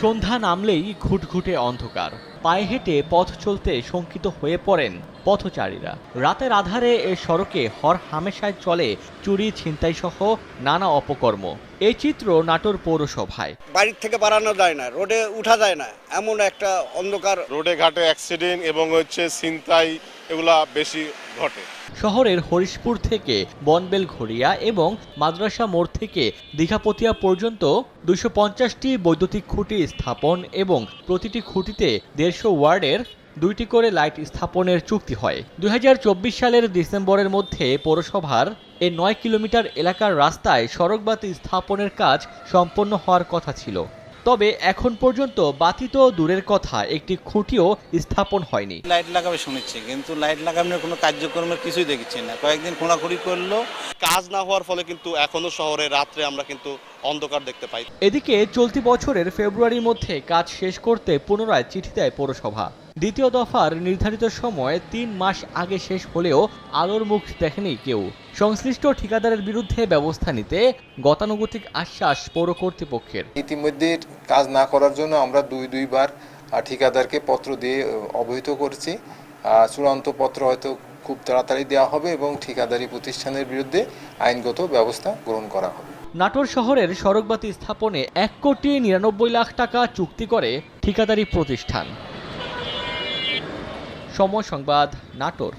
সন্ধ্যা নামলেই ঘুটঘুটে অন্ধকার। পায়ে হেঁটে পথ চলতে শঙ্কিত হয়ে পড়েন পথচারীরা। রাতের আধারে এ সড়কে হর হামেশায় চলে চুরি ছিনতাই সহ নানা অপকর্ম। এই চিত্র নাটোর পৌরসভায়। বাড়ির থেকে বাড়ানো যায় না রোডে উঠা যায় না। এমন একটা অন্ধকার রোডে ঘাটে অ্যাক্সিডেন্ট এবং হচ্ছে ছিনতাই এগুলা বেশি ঘটে। শহরের হরিশপুর থেকে বনবেল ঘড়িয়া এবং মাদ্রাসা মোড় থেকে দীঘাপতিয়া পর্যন্ত দুশো পঞ্চাশটি বৈদ্যুতিক খুঁটি স্থাপন এবং প্রতিটি খুঁটিতে দেড়শো ওয়ার্ডের দুইটি করে লাইট স্থাপনের চুক্তি হয়। দু হাজার চব্বিশ সালের ডিসেম্বরের মধ্যে পৌরসভার এ নয় কিলোমিটার এলাকার রাস্তায় সড়কবাতি স্থাপনের কাজ সম্পন্ন হওয়ার কথা ছিল। তবে এখন পর্যন্ত বাতি তো দূরের কথা একটি খুঁটিও স্থাপন হয়নি। লাইট লাগাবে শুনেছি কিন্তু লাইট লাগানোর কোনো কার্যক্রমের কিছুই দেখছি না। কয়েকদিন খোঁড়াখুড়ি করল কাজ না হওয়ার ফলে কিন্তু এখনও শহরে রাত্রে আমরা কিন্তু অন্ধকার দেখতে পাই। এদিকে চলতি বছরের ফেব্রুয়ারির মধ্যে কাজ শেষ করতে পুনরায় চিঠি দেয় পৌরসভা। দ্বিতীয় দফার নির্ধারিত সময় তিন মাস আগে শেষ হলেও আলোর মুখ দেখেনি কেউ। সংশ্লিষ্ট ঠিকাদারের বিরুদ্ধে ব্যবস্থা নিতে গতানুগতিক আশ্বাস পৌর কর্তৃপক্ষের। ইতিমধ্যে কাজ না করার জন্য আমরা দুই দুইবার ঠিকাদারকে পত্র দিয়ে অবহিত করছি। চূড়ান্ত পত্র হয়তো খুব তাড়াতাড়ি দেওয়া হবে এবং ঠিকাদারি প্রতিষ্ঠানের বিরুদ্ধে আইনগত ব্যবস্থা গ্রহণ করা হবে। নাটোর শহরের সড়কবাতি স্থাপনে এক কোটি নিরানব্বই লাখ টাকা চুক্তি করে ঠিকাদারি প্রতিষ্ঠান। সময় সংবাদ নাটোর।